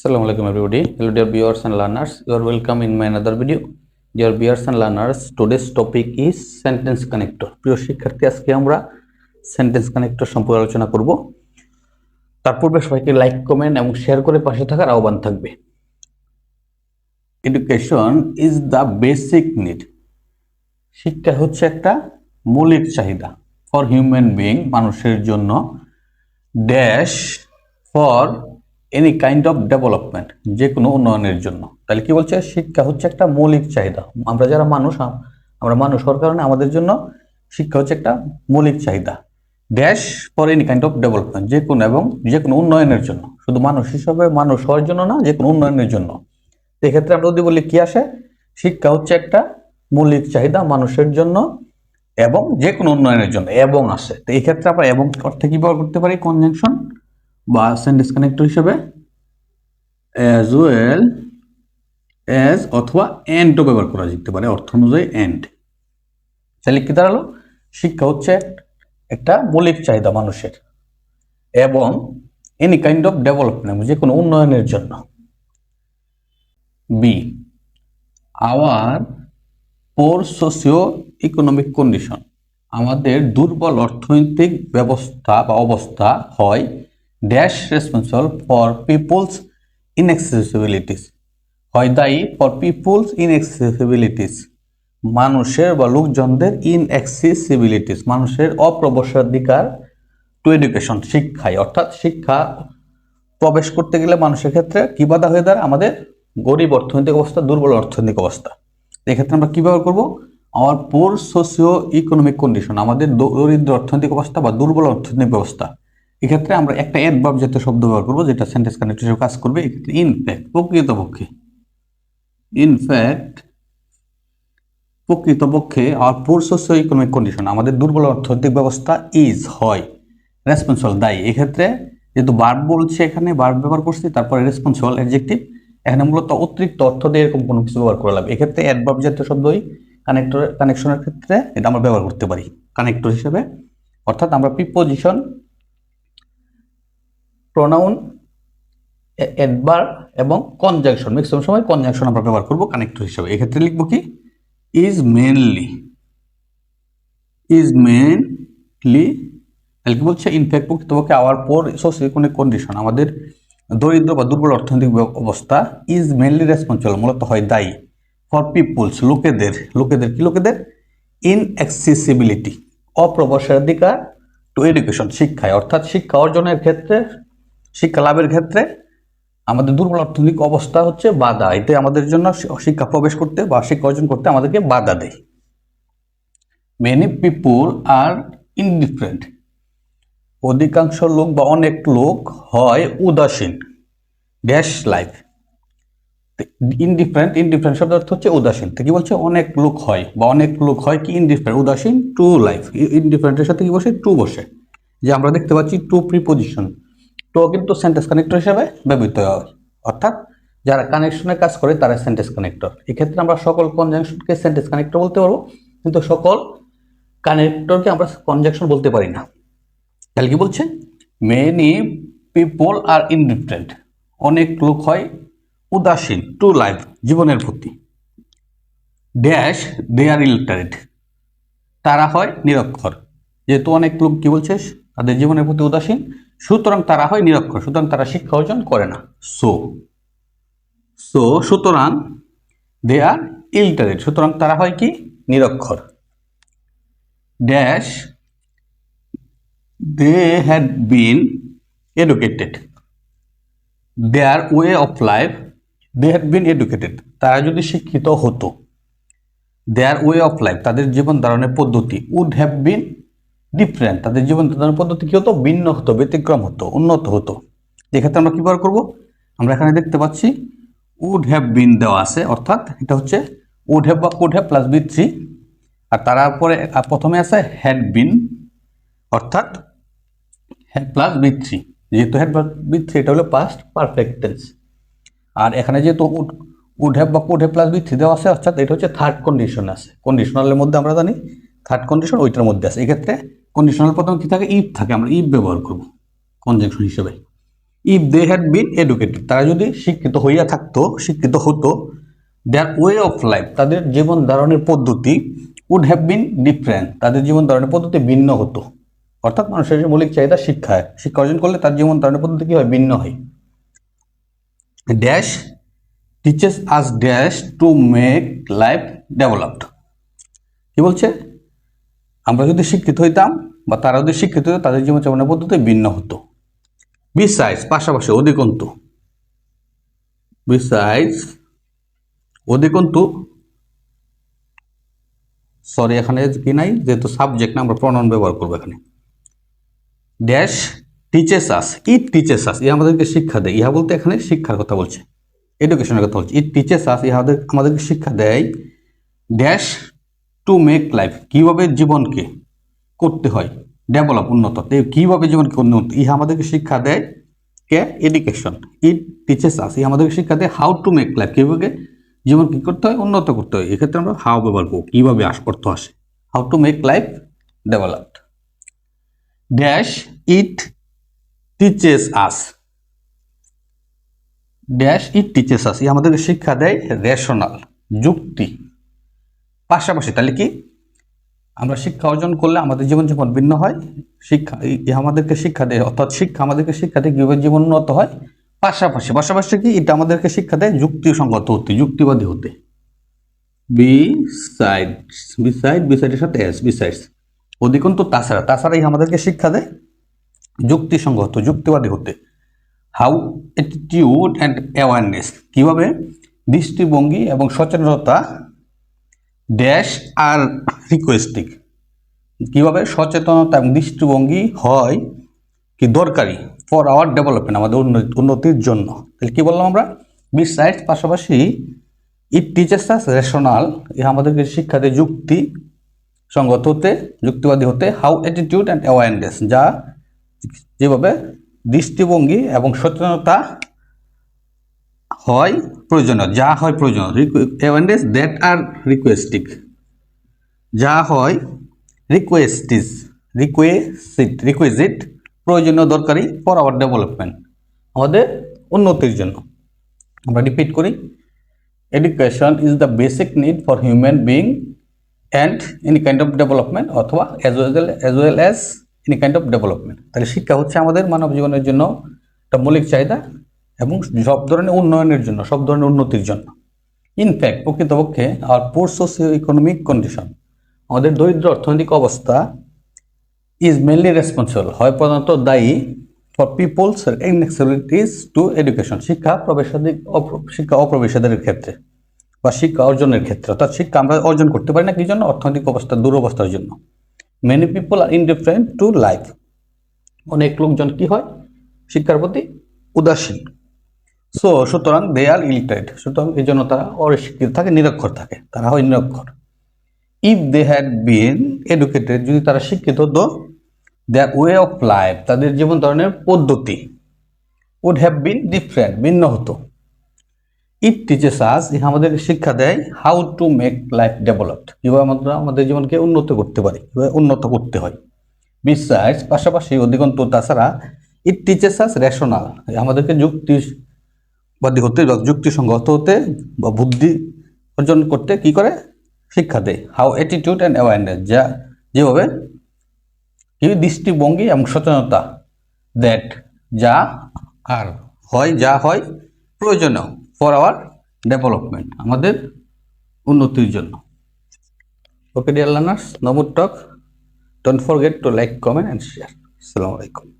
Assalamu alaikum everybody. Hello dear viewers and learners. You are welcome in my another video. Dear viewers and learners, today's topic is sentence connector. প্রিয় শিক্ষার্থী আজকে আমরা sentence connector সম্পর্কে আলোচনা করব তার পূর্বে সবাইকে লাইক কমেন্ট এবং শেয়ার করে পাশে থাকার আহ্বান থাকবে education is the basic need শিক্ষা হচ্ছে একটা মৌলিক চাহিদা ফর হিউম্যান বিইং মানুষের জন্য dash for any kind of development যে কোনো উন্নয়নের জন্য। তাহলে কি বলছে? শিক্ষা হচ্ছে একটা মৌলিক চাহিদা। আমরা যারা মানুষ আমরা মানুষ হওয়ার কারণে আমাদের জন্য শিক্ষা হচ্ছে একটা মৌলিক চাহিদা। Dash for any kind of development যে কোনো এবং যে কোনো উন্নয়নের জন্য। শুধু মানুষ হিসাবে মানুষ হওয়ার জন্য না যে কোনো উন্নয়নের জন্য। এক্ষেত্রে আমরা যদি বলি কি আসে? শিক্ষা হচ্ছে একটা মৌলিক চাহিদা মানুষের জন্য এবং যে কোনো উন্নয়নের জন্য, এবং আসে তো এই ক্ষেত্রে আমরা এবং অর্থে কি ব্যবহার করতে পারি? কনজাংশন বা সেন্টেন্স কানেক্টর হিসেবে অ্যাজ ওয়েল অ্যাজ অথবা এন্ডও ব্যবহার করা যেতে পারে, অর্থ অনুযায়ী এন্ড তাহলে কি দাঁড়াল? শিক্ষা হচ্ছে একটা মৌলিক চাহিদা মানুষের এবং এনি কাইন্ড অফ ডেভেলপমেন্ট যে কোনো উন্নয়নের জন্য। Be our poor socio economic condition আমাদের দুর্বল অর্থনৈতিক ব্যবস্থা বা অবস্থা হয় dash responsible for people's inaccessibilities হয় দায়ী ফর পিপলস ইনএক্সেসিবিলিটিস মানুষের বা লোকজনদের ইনএক্সেসিবিলিটিস মানুষের অপ্রবেশাধিকার টু এডুকেশন শিক্ষায়। অর্থাৎ শিক্ষা প্রবেশ করতে গেলে মানুষের ক্ষেত্রে কি বাধা হয়ে দাঁড়ায়? আমাদের গরিব অর্থনৈতিক অবস্থা, দুর্বল অর্থনৈতিক অবস্থা। এক্ষেত্রে আমরা কি ব্যবহার করব? আমার পোর সোশিও ইকোনমিক কন্ডিশন আমাদের দরিদ্র অর্থনৈতিক অবস্থা বা দুর্বল অর্থনৈতিক ব্যবস্থা এক্ষেত্রে আমরা একটা অ্যাডভার্ব জাতীয় শব্দ ব্যবহার করব, যেটা সেন্টেন্স কানেক্ট হিসেবে কাজ করবে, এক্ষেত্রে ইনফ্যাক্ট প্রকৃতপক্ষে। ইনফ্যাক্ট প্রকৃতপক্ষে our poor socio economic condition আমাদের দুর্বল অর্থনৈতিক ব্যবস্থা ইজ হয় রেসপন্সিবল দায়ী। এক্ষেত্রে যেহেতু বার্ব বলছে এখানে বার্ব ব্যবহার করছি, তারপরে রেসপন্সিবল অ্যাডজেক্টিভ এখানে মূলত অতিরিক্ত অর্থ দিয়ে এরকম কোনো কিছু ব্যবহার করা লাগবে। এক্ষেত্রে অ্যাডভার্ব জাতীয় শব্দই কানেক্টর কানেকশনের ক্ষেত্রে এটা আমরা ব্যবহার করতে পারি। কানেক্টর হিসেবে, অর্থাৎ আমরা প্রিপোজিশন প্রোনাউন অ্যাডভার্ব এবং কনজাংশন ম্যাক্সিমাম সময় কনজাংশন আমরা ব্যবহার করব কানেক্টর হিসেবে। এক্ষেত্রে লিখব কি? ইজ মেনলি ইজ মেনলি তাহলে কি বলছে? ইনফ্যাক্ট প্রকৃতপক্ষে আওয়ার পর সোশিও কন্ডিশন আমাদের দরিদ্র বা দুর্বল অর্থনৈতিক অবস্থা ইজ মেনলি রেসপন্সিবল মূলত হয় দায়ী ফর পিপুলস লোকেদের লোকেদের কি লোকেদের? ইন অ্যাক্সেসিবিলিটি অপ্রবেশাধিকার টু এডুকেশন শিক্ষায়। অর্থাৎ শিক্ষা অর্জনের ক্ষেত্রে শিক্ষা লাভের ক্ষেত্রে আমাদের দুর্বল অর্থনৈতিক অবস্থা হচ্ছে বাধা। এতে আমাদের জন্য শিক্ষা প্রবেশ করতে বা শিক্ষা অর্জন করতে আমাদেরকে বাধা দেয়। মেনি পিপুল আর ইনডিফারেন্ট অধিকাংশ লোক বা অনেক লোক হয় উদাসীন। Dash life. ইনডিফারেন্ট ইনডিফারেন্ট শব্দ অর্থ হচ্ছে উদাসীন। তো কি বলছে? অনেক লোক হয় বা অনেক লোক হয় কি ইনডিফারেন্ট উদাসীন টু লাইফ ইনডিফারেন্টের সাথে কি বসে? টু বসে। যে আমরা দেখতে পাচ্ছি টু প্রিপোজিশন টু কিন্তু সেন্টেন্স কানেক্টর হিসেবে ব্যবহৃত হয়। অর্থাৎ যারা কানেকশনের কাজ করে, তারা সেন্টেন্স কানেক্টর এক্ষেত্রে আমরা সকল কনজাংশনকে সেন্টেন্স কানেক্টর বলতে পারব, কিন্তু সকল কানেক্টরকে আমরা কনজাংশন বলতে পারি না। তাহলে কি বলছে? মেনি পিপল আর ইনডিফারেন্ট অনেক লোক হয় উদাসীন টু লাইফ জীবনের প্রতি। ড্যাশ দে আর ইলিটারেট তারা হয় নিরক্ষর। যেহেতু অনেক লোক কি বলছে? তাদের জীবনের প্রতি উদাসীন। সুতরাং তারা হয় নিরক্ষর, সুতরাং তারা শিক্ষা অর্জন করে না। সো সো সুতরাং দে আর ইলিটারেট সুতরাং তারা হয় কি? নিরক্ষর। Dash they had been educated. Their way of life, they had been educated. তারা যদি শিক্ষিত হতো দেয়ার ওয়ে অফ লাইফ তাদের জীবন ধারণের পদ্ধতি উড হ্যাভ বিন ডিফারেন্ট তাদের জীবন ধারণের পদ্ধতি কি হতো? ভিন্ন হতো, ব্যতিক্রম হতো, উন্নত হতো। এক্ষেত্রে আমরা কি ব্যবহার করব? আমরা এখানে দেখতে পাচ্ছি উড হ্যাভ বিন দেওয়া আছে, অর্থাৎ এটা হচ্ছে উড হ্যাভ বা could have plus V three আর তারপরে প্রথমে আছে হ্যাড বিন অর্থাৎ হ্যাড প্লাস বি থ্রি যেহেতু হ্যাড প্লাস বি থ্রি এটা হলো পাস্ট পারফেক্ট টেন্স আর এখানে যেহেতু উড উড হ্যাভ বা could have plus V three দেওয়া আছে, অর্থাৎ এটা হচ্ছে থার্ড কন্ডিশন আছে। কন্ডিশনালের মধ্যে আমরা জানি থার্ড কন্ডিশন ওইটার মধ্যে আছে। এক্ষেত্রে কন্ডিশনাল প্রথমে কি থাকে? ইফ থাকে। আমরা ইফ ব্যবহার করব কনজাংশন হিসেবে। If they had been educated তারা যদি শিক্ষিত হইয়া থাকতো, শিক্ষিত হতো দেয়ার ওয়ে অফ লাইফ তাদের জীবন ধারণের পদ্ধতি উড হ্যাভ বিন ডিফারেন্ট তাদের জীবন ধারণের পদ্ধতি ভিন্ন হতো। অর্থাৎ মানুষের মৌলিক চাহিদা শিক্ষায় শিক্ষা অর্জন করলে তার জীবন ধারণের পদ্ধতি কি হয়? ভিন্ন হয়। Dash teachers us dash to make life developed কি বলছে? আমরা যদি শিক্ষিত হইতাম বা তারা যদি শিক্ষিত হতো, তাদের জীবন যাপনের পদ্ধতি ভিন্ন হতো। বিসাইজ পাশাপাশি অধিকন্তু বিসাইজ অধিকন্তু সরি এখানে কি নাই? যেহেতু সাবজেক্ট না, আমরা প্রণয়ন ব্যবহার করব এখানে। Dash teaches us it teaches us ইহা আমাদেরকে শিক্ষা দেয়। ইহা বলতে এখানে শিক্ষার কথা বলছে এডুকেশনের কথা বলছে। ইট টিচেস আস ইহাদের আমাদেরকে শিক্ষা দেয় ড্যাশ টু মেক লাইফ কীভাবে জীবনকে করতে হয় ডেভেলপ উন্নত। কীভাবে জীবনকে উন্নত? ইহা আমাদেরকে শিক্ষা দেয় কে? এডুকেশন ইট টিচেস আস ইহা আমাদেরকে শিক্ষা দেয় হাউ টু মেক লাইফ কীভাবে জীবন কী করতে হয়? উন্নত করতে হয়। এক্ষেত্রে আমরা হাউ ব্যবহার করব, কীভাবে আস করতে আসে। How to make life developed dash it teaches us dash it teaches us ই আমাদেরকে শিক্ষা দেয় রেশনাল যুক্তি। পাশাপাশি তাহলে কি? আমরা শিক্ষা অর্জন করলে আমাদের জীবনযাপন ভিন্ন হয়। শিক্ষা আমাদেরকে শিক্ষা দেয়, অর্থাৎ শিক্ষা আমাদেরকে শিক্ষা দেয়, কীভাবে জীবন উন্নত হয়। পাশাপাশি পাশাপাশি কি? এটা আমাদেরকে শিক্ষা দেয় যুক্তিসঙ্গত হতে, যুক্তিবাদী হতে। B side B side B সাইডের সাথে এস বি সাইডস অধিকন্তু তাছাড়া, তাছাড়াই আমাদেরকে শিক্ষা দেয় যুক্তিসঙ্গত, যুক্তিবাদী হতে। হাউ অ্যাটিটিউড অ্যান্ড অ্যাওয়ারনেস কীভাবে দৃষ্টিভঙ্গি এবং সচেতনতা ড্যাশ আর রিকোয়েস্টিক। কীভাবে সচেতনতা এবং দৃষ্টিভঙ্গি হয় কি দরকারি ফর আওয়ার ডেভেলপমেন্ট আমাদের উন্নতি- উন্নতির জন্য। তাহলে কী বললাম আমরা? বিসাইড পাশাপাশি ইট টিচার্স আস রেশনাল এ আমাদেরকে শিক্ষা দেয় যুক্তি, সঙ্গত হতে, যুক্তিবাদী হতে হাউ অ্যাটিটিউড অ্যান্ড অ্যাওয়ারনেস যা যেভাবে দৃষ্টিভঙ্গি এবং সচেতনতা হয় প্রয়োজনীয়, যা হয় প্রয়োজনীয়। অ্যাওয়ারনেস দ্যাট আর রিকোয়েস্টিক যা হয় রিকোয়েস্টিস রিকোয়েসিট রিকোয়েজিট প্রয়োজনীয়, দরকারি ফর আওয়ার ডেভেলপমেন্ট আমাদের উন্নতির জন্য। আমরা রিপিট করি। Education is the basic need for human being and any kind of development অথবা as well as well as any kind of development তাহলে শিক্ষা হচ্ছে আমাদের মানব জীবনের জন্য একটা মৌলিক চাহিদা। এবং সব ধরনের উন্নয়নের জন্য, সব ধরনের উন্নতির জন্য। ইনফ্যাক্ট প্রকৃতপক্ষে our poor socio economic condition আমাদের দরিদ্র অর্থনৈতিক অবস্থা ইজ মেনলি রেসপন্সিবল হয় প্রধানত দায়ী for people's inaccessibilities to education শিক্ষা প্রবেশাধিক শিক্ষা অপ্রবেশাদের ক্ষেত্রে বা শিক্ষা অর্জনের ক্ষেত্রে। অর্থাৎ শিক্ষা আমরা অর্জন করতে পারি না, কি জন্য? অর্থনৈতিক অবস্থা, দুরবস্থার জন্য। Many people are indifferent to life অনেক লোকজন কি হয়? শিক্ষার প্রতি উদাসীন। সো সুতরাং দে আর ইলিটারেট সুতরাং এই জন্য তারা অশিক্ষিত থাকে, নিরক্ষর থাকে। তারা হয় নিরক্ষর। If they had been educated যদি তারা শিক্ষিত হতো দেয়ার ওয়ে অফ লাইফ তাদের জীবন ধরনের পদ্ধতি উড হ্যাভ বিন ডিফারেন্ট ভিন্ন হতো। ইট টিচেস আস ইহা আমাদের শিক্ষা দেয় how to make life developed কীভাবে আমরা আমাদের জীবনকে উন্নত করতে পারি, কীভাবে উন্নত করতে হয়। বিশ্বাস পাশাপাশি অধিকন্ত তাছাড়া ইট টিচেস আস রেশনাল আমাদেরকে যুক্তিবাদী হতে যুক্তিসঙ্গত হতে বা বুদ্ধি অর্জন করতে কি করে? শিক্ষা দেয়। হাউ অ্যাটিটিউড অ্যান্ড অ্যাওয়ারনেস যা যেভাবে কি? দৃষ্টিভঙ্গি এবং সচেতনতা দ্যাট যা আর হয়, যা হয় প্রয়োজনীয় ফর আওয়ার ডেভেলপমেন্ট আমাদের উন্নতির জন্য। Okay dear learners নমুর talk. Don't forget to like comment and share আসসালামু আলাইকুম